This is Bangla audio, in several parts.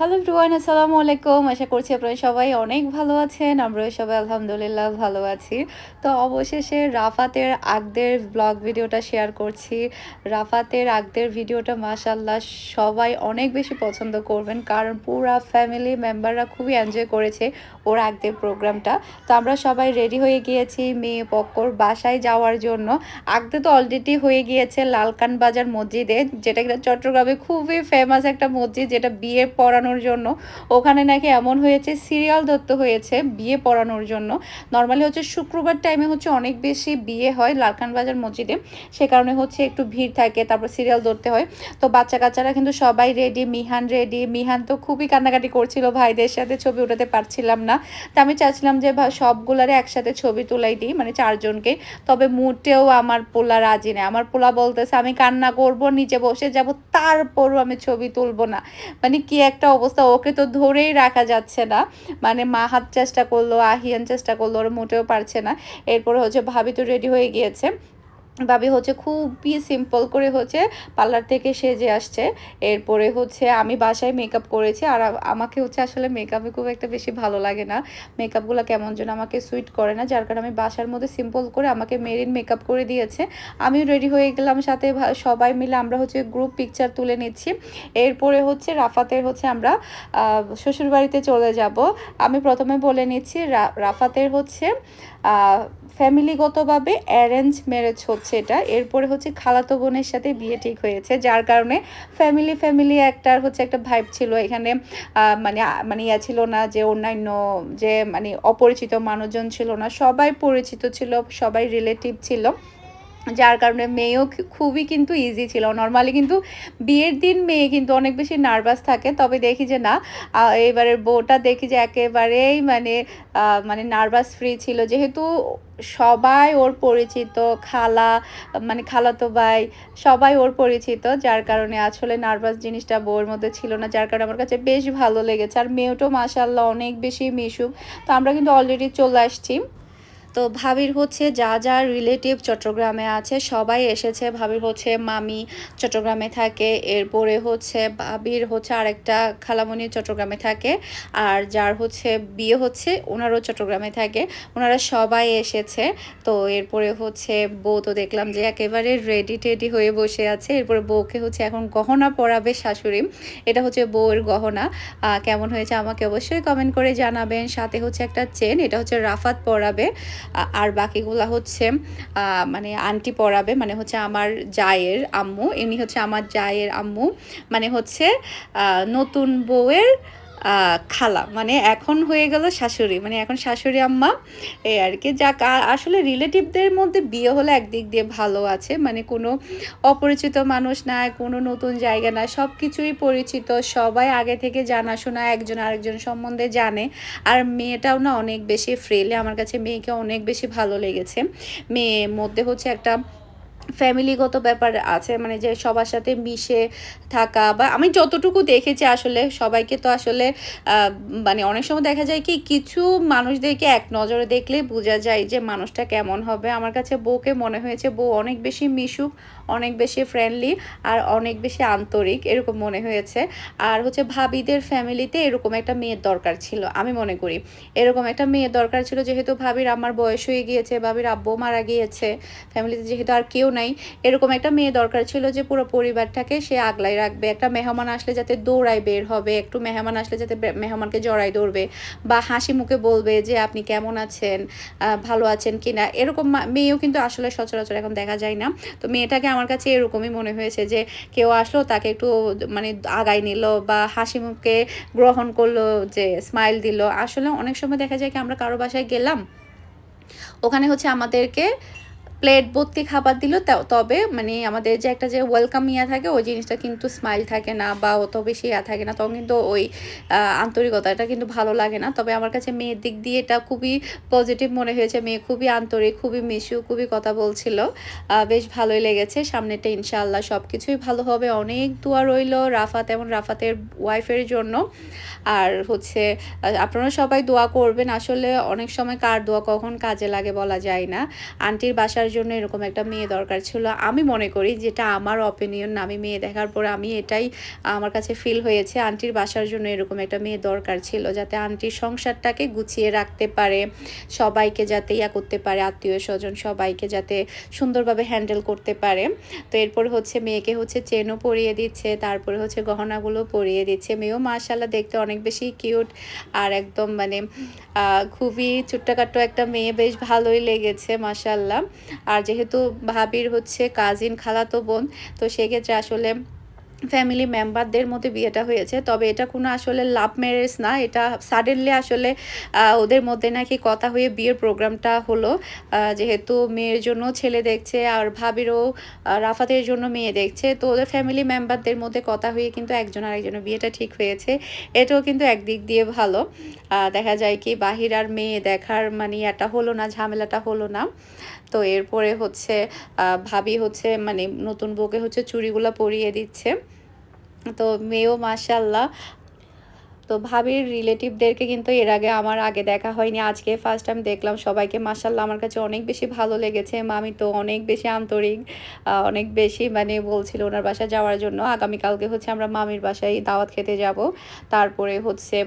হ্যালো এভরিওয়ান আসসালামু আলাইকুম। আশা করছি আপনারা সবাই অনেক ভালো আছেন। আমরাও সবাই আলহামদুলিল্লাহ ভালো আছি। তো অবশেষে রাফাতের আগদের ব্লগ ভিডিওটা শেয়ার করছি। রাফাতের আগদের ভিডিওটা মাশাল্লাহ সবাই অনেক বেশি পছন্দ করবেন কারণ পুরা ফ্যামিলি মেম্বাররা খুবই এনজয় করেছে ওর আগদের প্রোগ্রামটা তো আমরা সবাই রেডি হয়ে গিয়েছি মেয়ে পক্কর বাসায় যাওয়ার জন্য। আগদে তো অলরেডি হয়ে গিয়েছে লালকান বাজার মসজিদে, যেটা কিনা চট্টগ্রামে খুবই ফেমাস একটা মসজিদ, যেটা বিয়ে পড়ানোর জন্য। ওখানে নাকি এমন হয়েছে, সিরিয়াল ধরতে হয়েছে বিয়ে পড়ানোর জন্য। নর্মালি হচ্ছে শুক্রবার টাইমে হচ্ছে অনেক বেশি বিয়ে হয় লালকান বাজার মসজিদে। সে কারণে হচ্ছে একটু ভিড় থাকে, তারপর সিরিয়াল ধরতে হয়। তো বাচ্চা কাচ্চারা কিন্তু সবাই রেডি মিহান রেডি মিহান তো খুবই কান্নাকাটি করছিল ভাইদের সাথে, ছবি উঠাতে পারছিলাম না। তা আমি চাচ্ছিলাম যে সবগুলারে একসাথে ছবি তুলাই দিই মানে চারজনকে। তবে মুটেও আমার পোলা রাজি নেই আমার পোলা বলতেছে, আমি কান্না করব, নিচে বসে যাব, তারপরও আমি ছবি তুলবো না। মানে কি একটা অবস্থা ওকে তো ধরেই রাখা যাচ্ছে না। মানে মা হাত চেষ্টা করল আহিয়ান চেষ্টা করল, ওরা মোটেও পারছে না। এরপরে হচ্ছে ভাবি তো রেডি হয়ে গিয়েছে। ভাবি হচ্ছে খুবই সিম্পল করে হচ্ছে পার্লার থেকে সেজে আসছে। এরপরে হচ্ছে আমি বাসায় মেকআপ করেছি আর আমাকে হচ্ছে আসলে মেকআপে খুব একটা বেশি ভালো লাগে না। মেকআপগুলো কেমন যেন আমাকে সুইট করে না, যার কারণে আমি বাসার মধ্যে সিম্পল করে আমাকে মেরিন মেকআপ করে দিয়েছে। আমিও রেডি হয়ে গেলাম সাথে সবাই মিলে আমরা হচ্ছে গ্রুপ পিকচার তুলে নিচ্ছি। এরপরে হচ্ছে রাফাতের হচ্ছে আমরা শ্বশুরবাড়িতে চলে যাব। আমি প্রথমে বলে নিচ্ছি রাফাতের হচ্ছে ফ্যামিলিগতভাবে অ্যারেঞ্জ ম্যারেজ হচ্ছে এটা। এরপরে হচ্ছে খালাতো বোনের সাথে বিয়ে ঠিক হয়েছে, যার কারণে ফ্যামিলি ফ্যামিলি একটার হচ্ছে একটা ভাইব ছিল। এখানে মানে মানে ইয়া ছিল না যে অন্যান্য যে মানে অপরিচিত মানুষজন ছিল না, সবাই পরিচিত ছিল, সবাই রিলেটিভ ছিল। যার কারণে মেয়েও খুবই কিন্তু ইজি ছিল। নর্মালি কিন্তু বিয়ের দিন মেয়ে কিন্তু অনেক বেশি নার্ভাস থাকে। তবে দেখি যে না এবারের বউটা দেখি যে একেবারেই মানে মানে নার্ভাস ফ্রি ছিল। যেহেতু সবাই ওর পরিচিত, খালা মানে খালাতো ভাই, সবাই ওর পরিচিত, যার কারণে আসলে নার্ভাস জিনিসটা বউয়ের মধ্যে ছিল না, যার কারণে আমার কাছে বেশ ভালো লেগেছে। আর মেয়েটাও মাসাল্লাহ অনেক বেশি মিশুক। তো আমরা কিন্তু অলরেডি চলে আসছি। তো ভাবির হচ্ছে যা যা রিলেটিভ চট্টগ্রামে আছে, সবাই এসেছে। ভাবির হচ্ছে মামি চট্টগ্রামে থাকে, এরপরে হচ্ছে ভাবির হচ্ছে আরেকটা খালামণি চট্টগ্রামে থাকে, আর যার হচ্ছে বিয়ে হচ্ছে ওনারও চট্টগ্রামে থাকে। ওনারা সবাই এসেছে। তো এরপরে হচ্ছে বউ তো দেখলাম যে একেবারে রেডি টেডি হয়ে বসে আছে। এরপরে বউকে হচ্ছে এখন গহনা পরাবে শাশুড়ি। এটা হচ্ছে বউয়ের গহনা। কেমন হয়েছে আমাকে অবশ্যই কমেন্ট করে জানাবেন। সাথে হচ্ছে একটা চেন এটা হচ্ছে রাফাত পরাবে। আর বাকিগুলো হচ্ছে মানে আন্টি পড়াবে মানে হচ্ছে আমার জায়ের আম্মু, ইনি হচ্ছে আমার জায়ের আম্মু মানে হচ্ছে নতুন বউয়ের খালা। মানে এখন হয়ে গেল শাশুড়ি। মানে এখন শাশুড়ি আম্মা, এই আর কি। যাক আসলে রিলেটিভদের মধ্যে বিয়ে হলে একদিক দিয়ে ভালো আছে। মানে কোনো অপরিচিত মানুষ না কোনো নতুন জায়গা না সব কিছুই পরিচিত। সবাই আগে থেকে জানাশোনা, একজন আরেকজন সম্বন্ধে জানে। আর মেয়েটাও না অনেক বেশি ফ্রেলে আমার কাছে মেয়েকে অনেক বেশি ভালো লেগেছে। মেয়ে মধ্যে হচ্ছে একটা ফ্যামিলিগত ব্যাপার আছে মানে যে সবার সাথে মিশে থাকা বা আমি যতটুকু দেখেছি আসলে সবাইকে তো আসলে মানে অনেক সময় দেখা যায় কি কিছু মানুষদেরকে এক নজরে দেখলে বোঝা যায় যে মানুষটা কেমন হবে। আমার কাছে বউকে মনে হয়েছে বউ অনেক বেশি মিশুক, অনেক বেশি ফ্রেন্ডলি আর অনেক বেশি আন্তরিক এরকম মনে হয়েছে। আর হচ্ছে ভাবিদের ফ্যামিলিতে এরকম একটা মেয়ের দরকার ছিল, আমি মনে করি। এরকম একটা মেয়ের দরকার ছিল যেহেতু ভাবির আমার বয়স হয়ে গিয়েছে, ভাবির আব্বু মারা গিয়েছে ফ্যামিলিতে যেহেতু আর কেউ নাই। এরকম একটা মেয়ে দরকার ছিল যে পুরো পরিবারটাকে সে আগলাই রাখবে। একটা মেহমান আসলে যাতে দৌড়ায় বের হবে, একটু মেহমান আসলে যাতে মেহমানকে জড়াই ধরবে বা হাসি মুখে বলবে যে, আপনি কেমন আছেন? ভালো আছেন কিনা এরকম মা- মেয়েও কিন্তু আসলে সচরাচর এখন দেখা যায় না। তো মেয়েটাকে আমার কাছে এরকমই মনে হয়েছে যে, কেউ আসলো, তাকে একটু মানে আগাই নিল বা হাসি মুখে গ্রহণ করল, যে স্মাইল দিল। আসলে অনেক সময় দেখা যায় কি, আমরা কারও বাসায় গেলাম, ওখানে হচ্ছে আমাদেরকে প্লেট, ভর্তি খাবার দিল তবে মানে আমাদের যে একটা যে ওয়েলকাম ইয়া থাকে, ওই জিনিসটা কিন্তু স্মাইল থাকে না বা অত বেশি ইয়া থাকে না। তখন কিন্তু ওই আন্তরিকতাটা কিন্তু ভালো লাগে না। তবে আমার কাছে মেয়ের দিক দিয়ে এটা খুবই পজিটিভ মনে হয়েছে। মেয়ে খুবই আন্তরিক, খুবই মিশু, খুবই কথা বলছিল। বেশ ভালোই লেগেছে। সামনেটা ইনশাআল্লাহ সব কিছুই ভালো হবে। অনেক দোয়া রইল রাফাত এবং রাফাতের ওয়াইফের জন্য। আর হচ্ছে আপনারা সবাই দোয়া করবেন। আসলে অনেক সময় কার দোয়া কখন কাজে লাগে বলা যায় না। আন্টির বাসার বাসার জন্য এরকম একটা মেয়ে দরকার ছিল। আমি মনে করি যেটা আমার অপিনিয়ন আমি মেয়ে দেখার পর আমি এটাই আমার কাছে ফিল হয়েছে। আন্টির বাসার জন্য এরকম একটা মেয়ে দরকার ছিল যাতে আন্টির সংসারটাকে গুছিয়ে রাখতে পারে, সবাইকে যাতে ইয়া করতে পারে আত্মীয় স্বজন সবাইকে যাতে সুন্দরভাবে হ্যান্ডেল করতে পারে। তো এরপর হচ্ছে মেয়েকে হচ্ছে চেনও পরিয়ে দিচ্ছে, তারপরে হচ্ছে গহনাগুলো পরিয়ে দিচ্ছে। মেয়েও মাশাল্লাহ দেখতে অনেক বেশি কিউট আর একদম মানে খুবই ছোট্টখাট্ট একটা মেয়ে, বেশ ভালোই লেগেছে মাসাল্লাহ আর যেহেতু ভাবির হচ্ছে কাজিন খালাতো বোন, তো সেক্ষেত্রে আসলে ফ্যামিলি মেম্বারদের মধ্যে বিয়েটা হয়েছে। তবে এটা কোনো আসলে লাভ ম্যারেজ না, এটা সাডেনলি আসলে ওদের মধ্যে নাকি কথা হয়ে বিয়ের প্রোগ্রামটা হলো। যেহেতু মেয়ের জন্য ছেলে দেখছে আর ভাবিরও রাফাতের জন্য মেয়ে দেখছে, তো ওদের ফ্যামিলি মেম্বারদের মধ্যে কথা হয়ে কিন্তু একজন আর আরেকজনের বিয়েটা ঠিক হয়েছে। এটাও কিন্তু একদিক দিয়ে ভালো। দেখা যায় কি বাহির আর মেয়ে দেখার মানে এটা হলো না, ঝামেলাটা হলো না। তো এরপরে হচ্ছে ভাবি হচ্ছে মানে নতুন বউকে হচ্ছে চুড়িগুলো পরিয়ে দিচ্ছে। তো মেয়েও মাশাল্লাহ তো ভাবির রিলেটিভদেরকে কিন্তু এর আগে আমার আগে দেখা হয়নি। আজকে ফার্স্ট টাইম দেখলাম সবাইকে। মাশাল্লাহ আমার কাছে অনেক বেশি ভালো লেগেছে। মামি তো অনেক বেশি আন্তরিক অনেক বেশি মানে বলছিল ওনার বাসায় যাওয়ার জন্য। আগামীকালকে হচ্ছে আমরা মামির বাসায় দাওয়াত খেতে যাব। তারপরে হচ্ছে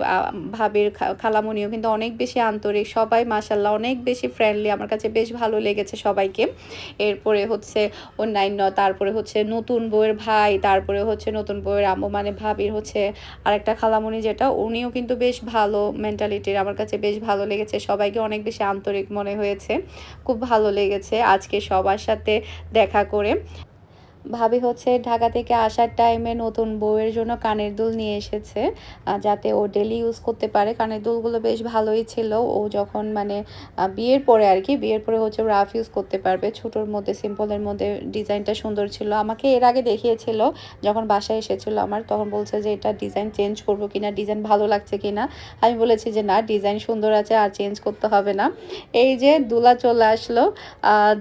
ভাবির খা- খালামণিও কিন্তু অনেক বেশি আন্তরিক। সবাই মাশাল্লাহ অনেক বেশি ফ্রেন্ডলি আমার কাছে বেশ ভালো লেগেছে সবাইকে। এরপরে হচ্ছে অন্যান্য, তারপরে হচ্ছে নতুন বউয়ের ভাই, তারপরে হচ্ছে নতুন বউয়ের আম্মু। মানে ভাবির হচ্ছে আরেকটা খালামণি যেটা উনিও কিন্তু বেশ ভালো মেন্টালিটির আমার কাছে বেশ ভালো লেগেছে। সবাইকে অনেক বেশি আন্তরিক মনে হয়েছে। খুব ভালো লেগেছে আজকে সবার সাথে দেখা করে। ভাবি হচ্ছে ঢাকা থেকে আসার টাইমে নতুন বউয়ের জন্য কানের দুল নিয়ে এসেছে যাতে ও ডেলি ইউজ করতে পারে। কানের দুলগুলো বেশ ভালোই ছিল। ও যখন মানে বিয়ের পরে আর কি, বিয়ের পরে হচ্ছে রাফ ইউজ করতে পারবে। ছোটোর মধ্যে সিম্পলের মধ্যে ডিজাইনটা সুন্দর ছিল। আমাকে এর আগে দেখিয়েছিল, যখন বাসায় এসেছিল আমার, তখন বলছে যে এটা ডিজাইন চেঞ্জ করব কিনা ডিজাইন ভালো লাগছে কিনা। আমি বলেছি যে না ডিজাইন সুন্দর আছে, আর চেঞ্জ করতে হবে না। এই যে দোলা চলে আসলো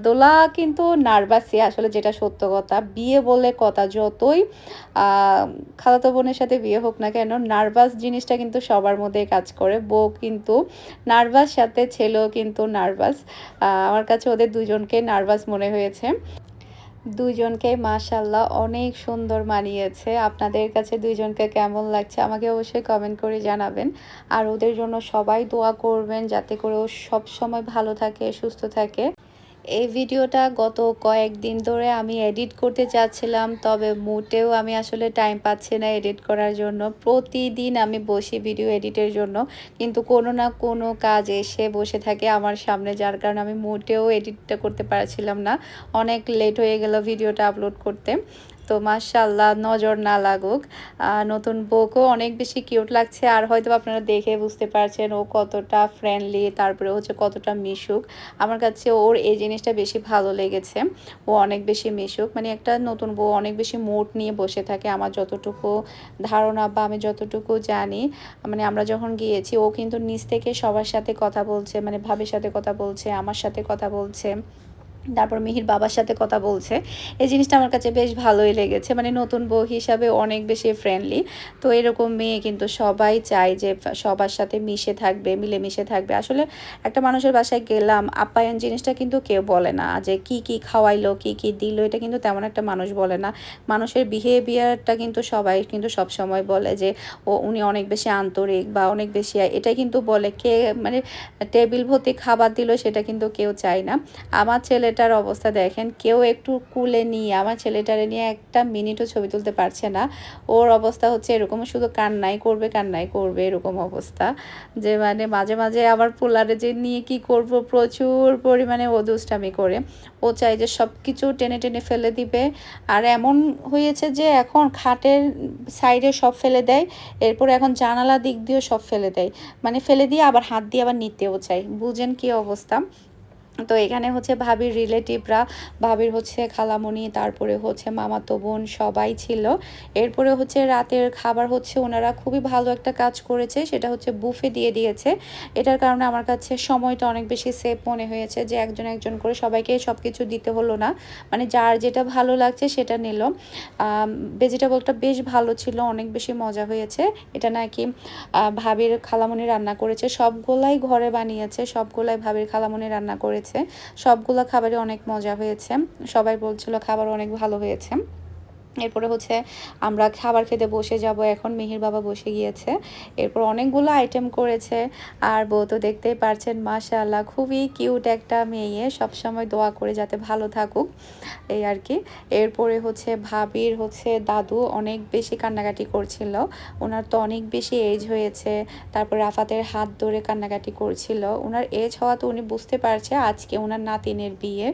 দোলা কিন্তু নার্ভাসই আসলে যেটা সত্য কথা। বিয়ে বলে কথা যতই খালাতো বোনের সাথে বিয়ে হোক না কেন, নার্ভাস জিনিসটা কিন্তু সবার মধ্যে কাজ করে। বউ কিন্তু নার্ভাস, সাথে ছেলেও কিন্তু নার্ভাস। আমার কাছে ওদের দুজনকে নার্ভাস মনে হয়েছে। দুইজনকে মাশাল্লাহ অনেক সুন্দর মানিয়েছে। আপনাদের কাছে দুইজনকে কেমন লাগছে আমাকে অবশ্যই কমেন্ট করে জানাবেন। আর ওদের জন্য সবাই দোয়া করবেন যাতে করে ও সবসময় ভালো থাকে, সুস্থ থাকে। এই ভিডিওটা গত কয়েকদিন ধরে আমি এডিট করতে চাচ্ছিলাম, তবে মোটেও আমি আসলে টাইম পাচ্ছি না এডিট করার জন্য। প্রতিদিন আমি বসি ভিডিও এডিটের জন্য, কিন্তু কোনো না কোনো কাজ এসে বসে থাকে আমার সামনে, যার কারণে আমি মোটেও এডিটটা করতে পারছিলাম না। অনেক লেট হয়ে গেল ভিডিওটা আপলোড করতে। তো মাশাল্লাহ নজর না লাগুক। নতুন বউকেও অনেক বেশি কিউট লাগছে আর হয়তো আপনারা দেখে বুঝতে পারছেন ও কতটা ফ্রেন্ডলি তারপরে হচ্ছে কতটা মিশুক। আমার কাছে ওর এই জিনিসটা বেশি ভালো লেগেছে। ও অনেক বেশি মিশুক মানে একটা নতুন বউ অনেক বেশি মোট নিয়ে বসে থাকে আমার যতটুকু ধারণা বা আমি যতটুকু জানি। মানে আমরা যখন গিয়েছি, ও কিন্তু নিজ থেকে সবার সাথে কথা বলছে মানে ভাবের সাথে কথা বলছে, আমার সাথে কথা বলছে। তারপর মিহির বাবার সাথে কথা বলছে। এই জিনিসটা আমার কাছে বেশ ভালোই লেগেছে। মানে নতুন বউ হিসাবে অনেক বেশি ফ্রেন্ডলি তো এরকম মেয়ে কিন্তু সবাই চায় যে সবার সাথে মিশে থাকবে, মিলেমিশে থাকবে। আসলে একটা মানুষের বাসায় গেলাম আপ্যায়ন জিনিসটা কিন্তু কেউ বলে না যে কি কি খাওয়াইলো, কি কি দিল, এটা কিন্তু তেমন একটা মানুষ বলে না। মানুষের বিহেভিয়ারটা কিন্তু সবাই কিন্তু সব সময় বলে যে, ও, উনি অনেক বেশি আন্তরিক বা অনেক বেশি এটা কিন্তু বলে কে মানে টেবিল ভর্তি খাবার দিল সেটা কিন্তু কেউ চায় না। আমার ছেলেটার অবস্থা দেখেন, কেউ একটু কুলে নিয়ে, আমার ছেলেটারে নিয়ে একটা মিনিটও ছবি তুলতে পারছে না। ওর অবস্থা হচ্ছে এরকম, শুধু কান্নাই করবে কান্নাই করবে, এরকম অবস্থা। যে মানে মাঝে মাঝে আবার পোলারে যে নিয়ে কি করব, প্রচুর পরিমাণে ও দুষ্টামি করে। ও চাই যে সব কিছু টেনে টেনে ফেলে দিবে। আর এমন হয়েছে যে এখন খাটের সাইডে সব ফেলে দেয়, এরপর এখন জানালা দিক দিয়েও সব ফেলে দেয়। মানে ফেলে দিয়ে আবার হাত দিয়ে আবার নিতেও চাই বুঝেন কি অবস্থা? তো এখানে হচ্ছে ভাবির রিলেটিভরা ভাবির হচ্ছে খালামণি, তারপরে হচ্ছে মামাতো বোন সবাই ছিল। এরপরে হচ্ছে রাতের খাবার হচ্ছে ওনারা খুবই ভালো একটা কাজ করেছে, সেটা হচ্ছে বুফে দিয়ে দিয়েছে। এটার কারণে আমার কাছে সময়টা অনেক বেশি সেভ মনে হয়েছে যে একজন একজন করে সবাইকে সব কিছু দিতে হলো না। মানে যার যেটা ভালো লাগছে সেটা নিল। ভেজিটেবলটা বেশ ভালো ছিল, অনেক বেশি মজা হয়েছে। এটা নাকি ভাবির খালামণি রান্না করেছে, সবগুলাই ঘরে বানিয়েছে, সবগুলাই ভাবির খালামণি রান্না করেছে। হয়েছে। সবগুলো খাবারই অনেক মজা হয়েছে। সবাই বলছিল খাবার অনেক ভালো হয়েছে। এরপরে হচ্ছে আমরা খাবার খেতে বসে যাব, এখন মিহির বাবা বসে গিয়েছে। এরপর অনেকগুলো আইটেম করেছে। আর বউ তো দেখতেই পারছেন, মাশাআল্লাহ, খুবই কিউট একটা মেয়ে। সবসময় দোয়া করে যাতে ভালো থাকুক, এই আর কি। এরপরে হচ্ছে ভাবির হচ্ছে দাদু অনেক বেশি কান্নাকাটি করছিল। ওনার তো অনেক বেশি এজ হয়েছে। তারপর রাফাতের হাত ধরে কান্নাকাটি করছিল। ওনার এজ হওয়া তো উনি বুঝতে পারছে, আজকে ওনার নাতিনের বিয়ে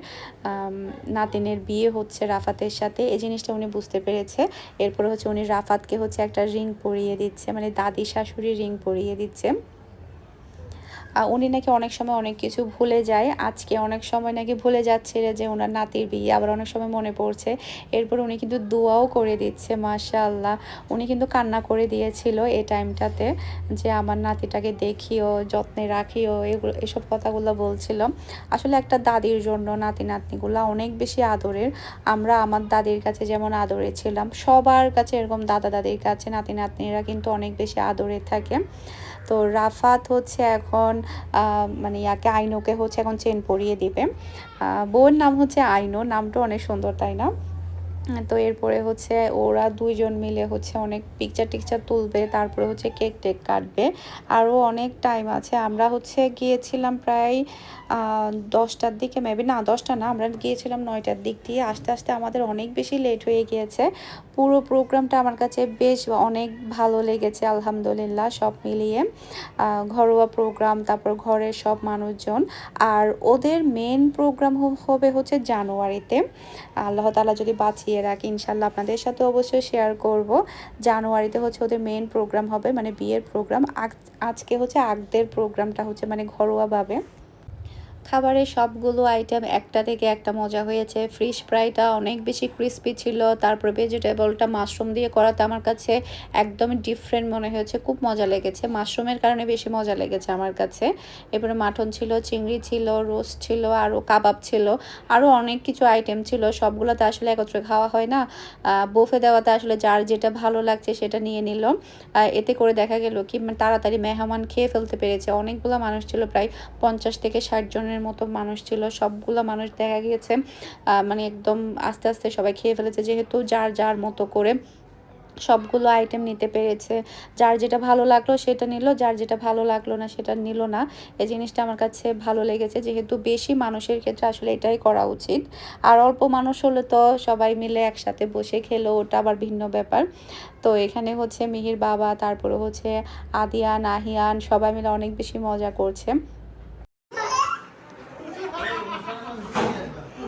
নাতিনের বিয়ে হচ্ছে রাফাতের সাথে। এই জিনিসটা উনি বুঝতে পেরেছে। এরপরে হচ্ছে উনি রাফাতকে হচ্ছে একটা রিং পরিয়ে দিচ্ছে মানে দাদি শাশুড়ি রিং পরিয়ে দিচ্ছে। উনি নাকি অনেক সময় অনেক কিছু ভুলে যায়। আজকে অনেক সময় নাকি ভুলে যাচ্ছে যে ওনার নাতির বিয়ে, আবার অনেক সময় মনে পড়ছে। এরপর উনি কিন্তু দোয়াও করে দিচ্ছে, মাশাআল্লাহ। উনি কিন্তু কান্না করে দিয়েছিল এই টাইমটাতে যে আমার নাতিটাকে দেখিও, যত্নে রাখিও, এগুলো, এসব কথাগুলো বলছিল। আসলে একটা দাদির জন্য নাতি নাতনিগুলো অনেক বেশি আদরের। আমরা আমার দাদির কাছে যেমন আদরে ছিলাম, সবার কাছে এরকম দাদা দাদির কাছে নাতি নাতনিরা কিন্তু অনেক বেশি আদরে থাকে। তো রাফাত হচ্ছে এখন মানে ইয়াকে আইনোকে হচ্ছে এখন চেন পরিয়ে দিবে। বউয়ের নাম হচ্ছে আইনো, নামটা অনেক সুন্দর, তাই না? তো এরপরে হচ্ছে ওরা দুইজন মিলে হচ্ছে অনেক পিকচার টিকচার তুলবে, তারপরে হচ্ছে কেক টেক কাটবে। আরও অনেক টাইম আছে। আমরা হচ্ছে গিয়েছিলাম প্রায় দশটার দিকে মেবি না, দশটা না, আমরা গিয়েছিলাম নয়টার দিক দিয়ে। আস্তে আস্তে আমাদের অনেক বেশি লেট হয়ে গিয়েছে। পুরো প্রোগ্রামটা আমার কাছে বেশ অনেক ভালো লেগেছে, আলহামদুলিল্লাহ, সব মিলিয়ে। ঘরোয়া প্রোগ্রাম, তারপর ঘরের সব মানুষজন। আর ওদের মেন প্রোগ্রাম হবে হচ্ছে জানুয়ারিতে। আল্লাহ তালা যদি বাঁচিয়ে রাখি ইনশাল্লাহ আপনাদের সাথে অবশ্যই শেয়ার করব। জানুয়ারিতে হচ্ছে ওদের মেন প্রোগ্রাম হবে মানে বিয়ের প্রোগ্রাম আজকে হচ্ছে আগদের প্রোগ্রামটা হচ্ছে মানে ঘরোয়াভাবে। খাবারের সবগুলো আইটেম একটা থেকে একটা মজা হয়েছে। ফিশ ফ্রাইটা অনেক বেশি ক্রিস্পি ছিল, তারপর ভেজিটেবলটা মাশরুম দিয়ে করাতে আমার কাছে একদমই ডিফারেন্ট মনে হয়েছে, খুব মজা লেগেছে। মাশরুমের কারণে বেশি মজা লেগেছে আমার কাছে। এরপরে মাটন ছিল, চিংড়ি ছিল রোস্ট ছিল আরও কাবাব ছিল আরও অনেক কিছু আইটেম ছিল। সবগুলোতে আসলে একত্রে খাওয়া হয় না। বুফে দেওয়াতে আসলে যার যেটা ভালো লাগছে সেটা নিয়ে নিল। এতে করে দেখা গেল কি মানে তাড়াতাড়ি মেহমান খেয়ে ফেলতে পেরেছে। অনেকগুলো মানুষ ছিল, প্রায় পঞ্চাশ থেকে ষাট জনের মতো মানুষ ছিল, সবগুলো মানুষ দেখা গিয়েছে মানে একদম আস্তে আস্তে সবাই খেয়ে ফেলেছে, যেহেতু যার যার মতো করে সবগুলো আইটেম নিতে পেরেছে। যার যেটা ভালো লাগল সেটা নিল, যার যেটা ভালো লাগল না সেটা নিল না। এই জিনিসটা আমার কাছে ভালো লেগেছে, যেহেতু বেশি মানুষের ক্ষেত্রে আসলে এটাই করা উচিত। আর অল্প মানুষ হলে তো সবাই মিলে একসাথে বসে খেলো, ওটা আবার ভিন্ন ব্যাপার। তো এখানে হচ্ছে মিহির বাবা, তারপরে হচ্ছে আদিয়ান, আহিয়ান, সবাই মিলে অনেক বেশি মজা করছে।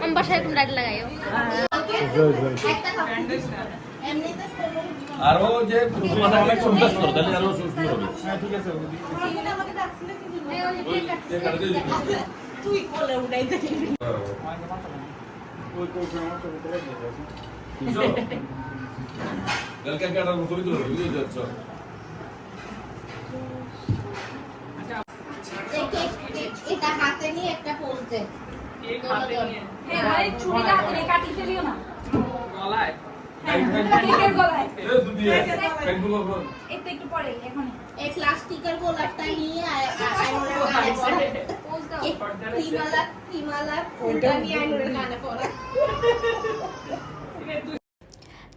আমার বাসায় এরকম লাইট লাগাইও। আরও যে তোমার অনেক সন্দেশ করো তাহলে আরও সুন্দর হবে কালকে একটা ছবি তুলো বুঝতে যাচ্ছ এটা হাতে নিয়ে একটা পোজ দে। ছুরিটা হাতে নিয়ে কাটি ফেলিও না গলায় কেকের গলায় এ দুদি কাইগুলো একটু একটু পরে এখন এই প্লাস্টিকের গোলাপটা নিয়ে পরা। পোজ দাও এই হিমালয় হিমালয় ফুলটা নিয়ে আয়নুরের কানে পরা।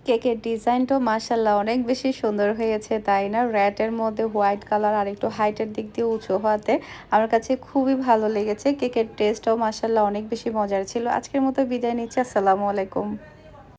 কেকের ডিজাইনটাও মাসাল্লাহ অনেক বেশি সুন্দর হয়েছে, তাই না? র্যাটের মধ্যে হোয়াইট কালার আর একটু হাইটের দিক দিয়ে উঁচু হওয়াতে আমার কাছে খুবই ভালো লেগেছে। কেকের টেস্টটাও মাসাল্লাহ অনেক বেশি মজার ছিল। আজকের মতো বিদায় নিচ্ছি। আসসালামু আলাইকুম।